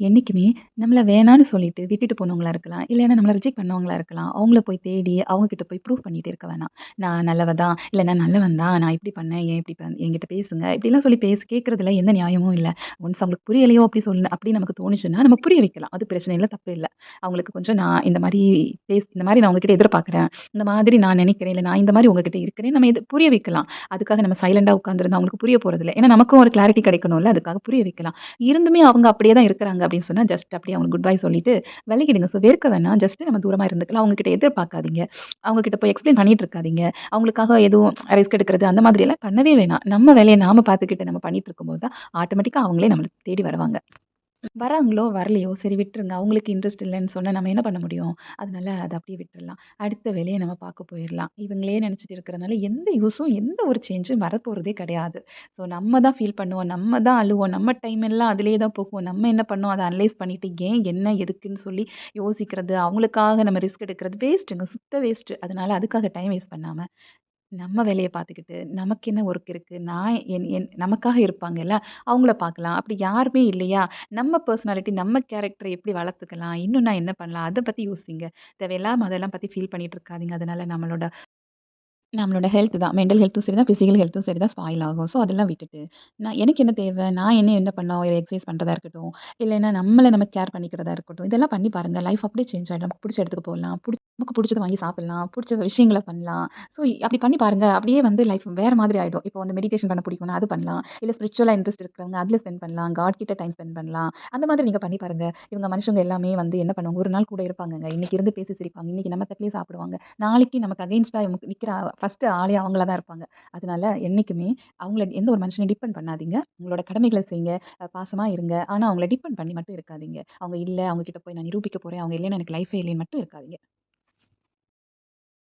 என்றைக்குமே நம்மளை வேணான்னு சொல்லிட்டு விட்டுட்டு போனவங்களா இருக்கலாம். இல்லைன்னா நம்மளை ரிஜெக்ட் பண்ணவங்களா இருக்கலாம். அவங்கள போய் தேடி, அவங்கக்கிட்ட போய் ப்ரூவ் பண்ணிட்டே இருக்க வேணாம். நான் நல்லவ தான், இல்லை நான் நல்லவன் தான், நான் இப்படி பண்ணேன், ஏன் இப்படி பண்ண என்கிட்ட பேசுங்க. இப்படிலாம் சொல்லி பேசு கேட்குறதுல எந்த நியாயமும் இல்லை ஒன்ஸ் அவங்களுக்கு புரியலையோ அப்படி சொல்லு அப்படி நமக்கு தோணுச்சுன்னா, நம்ம புரிய வைக்கலாம். அது பிரச்சனை இல்லை தப்பு இல்லை அவங்களுக்கு கொஞ்சம் நான் இந்த மாதிரி பேஸ் இந்த மாதிரி நான் உங்ககிட்ட எதிர்பார்க்குறேன். இந்த மாதிரி நான் நினைக்கிறேன். இல்லை நான் இந்த மாதிரி உங்ககிட்ட இருக்கிறேன். நம்ம இது புரிய வைக்கலாம். அதுக்காக நம்ம சைலண்டாக உட்காந்துருந்தா அவங்களுக்கு புரிய போகிறதில்ல ஏன்னா நமக்கும் ஒரு கிளாரிட்டி கிடைக்கணும்ல. அதுக்காக புரிய வைக்கலாம். இருந்துமே அவங்க அப்படியே தான் இருக்கிறாங்க அப்படின்னு சொன்னா, ஜஸ்ட் அப்படியே அவங்களுக்கு குட் பை சொல்லிட்டு விலகிடுங்க. ஸோ வெறுக்க வேணாம். ஜஸ்ட் நம்ம தூரமா இருந்துக்கலாம். அவங்க கிட்ட எதிர்பார்க்காதீங்க. அவங்க கிட்ட போய் எக்ஸ்ப்ளைன் பண்ணிட்டு இருக்காதீங்க. அவங்களுக்காக எதுவும் ரிஸ்க் எடுக்கிறது அந்த மாதிரியெல்லாம் பண்ணவே வேணாம். நம்ம வேலையை நாம பார்த்துக்கிட்டு நம்ம பண்ணிட்டு இருக்கும்போது தான், ஆட்டோமேட்டிக்காக அவங்களே நம்மளுக்கு தேடி வருவாங்க. வராங்களோ, வரலையோ சரி விட்டுருங்க. அவங்களுக்கு இன்ட்ரெஸ்ட் இல்லன்னு சொன்னா நம்ம என்ன பண்ண முடியும்? அதனால அத அப்படியே விட்டுறலாம். அடுத்த வேலைய நம்ம பார்க்க போயிரலாம். இவங்களே நினச்சிட்டு இருக்கிறனால எந்த யூஸும், எந்த ஒரு சேஞ்சும் வரப்போறதே கிடையாது. ஸோ நம்ம தான் ஃபீல் பண்ணுவோம். நம்ம தான் அழுவோம். நம்ம டைம் எல்லாம் அதிலேயே தான் போகும். நம்ம என்ன பண்ணோம், அத அனலைஸ் பண்ணிட்டு ஏன், என்ன, எதுக்குன்னு சொல்லி யோசிக்கிறது, அவங்களுக்காக நம்ம ரிஸ்க் எடுக்கிறது வேஸ்ட்டுங்க. சுத்த வேஸ்ட்டு. அதனால அதுக்காக டைம் வேஸ்ட் பண்ணாம, நம்ம வேலைய பார்த்துக்கிட்டு, நமக்கு என்ன ஒர்க் இருக்கு, நான் என் என் நமக்காக இருப்பாங்கல்ல, அவங்கள பார்க்கலாம். அப்படி யாருமே இல்லையா, நம்ம பெர்சனாலிட்டி, நம்ம கேரக்டரை எப்படி வளர்த்துக்கலாம், இன்னும் நான் என்ன பண்ணலாம், அத பத்தி யோசிங்க. தேவையில்லாம அதெல்லாம் பத்தி ஃபீல் பண்ணிட்டு இருக்காதீங்க. அதனால நம்மளோட நம்மளோட ஹெல்த் தான். மென்டல் ஹெல்த்தும் சரி தான், பிசிக்கல் ஹெல்த்தும் சரி தான் ஸ்பாயில் ஆகும். ஸோ அதெல்லாம் விட்டுட்டு, நான் எனக்கு என்ன தேவை? நான் என்ன என்ன பண்ணலாம்? ஒரு பண்ணுறதா இருக்கட்டும், இல்லைன்னா நம்மள நம்ம கேர் பண்ணிக்கிறதா இருக்கட்டும். இதெல்லாம் பண்ணி பாருங்க. லைஃப் அப்படியே சேஞ்ச் ஆயிடும். நமக்கு பிடிச்ச இடத்துக்கு போலாம். புடி நமக்கு புடிச்சத வாங்கி சாப்பிடலாம். பிடிச்ச விஷயங்கள பண்ணலாம். ஸோ அப்படி பண்ணி பாருங்க. அப்படியே வந்து லைஃப் வேற மாதிரி ஆயிடும். இப்போ வந்து மெடிடேஷன் பண்ண பிடிக்கும்னா அது பண்ணலாம். இல்ல ஸ்பிரிச்சுவலா இன்ட்ரெஸ்ட் இருக்கிறவங்க அதில ஸ்பெண்ட் பண்ணலாம். காட் கிட்ட டைம் ஸ்பெண்ட் பண்ணலாம். அந்த மாதிரி நீங்க பண்ணி பாருங்க. இவங்க மனுஷங்க எல்லாமே வந்து என்ன பண்ணுவாங்க, ஒரு நாள் கூட இருப்பாங்கங்க. இன்னைக்கு இருந்து பேசி சிரிப்பாங்க. இன்னைக்கு நம்ம தட்டிலேயே சாப்பிடுவாங்க. நாளைக்கு நமக்கு அகைன்ஸ்ட்டா நிக்கிற ஃபஸ்ட்டு ஆளே அவங்களா தான் இருப்பாங்க. அதனால என்றைக்குமே அவங்கள எந்த ஒரு மனுஷனையும் டிபெண்ட் பண்ணாதீங்க. உங்களோட கடமைகளை செய்யுங்க. பாசமாக இருங்க. ஆனால் அவங்கள டிபெண்ட் பண்ணி மட்டும் இருக்காதீங்க. அவங்க இல்லை அவங்க கிட்ட போய் நான் நிரூபிக்க போகிறேன் அவங்க இல்லைன்னா எனக்கு லைஃபே இல்லைன்னு மட்டும் இருக்காதீங்க.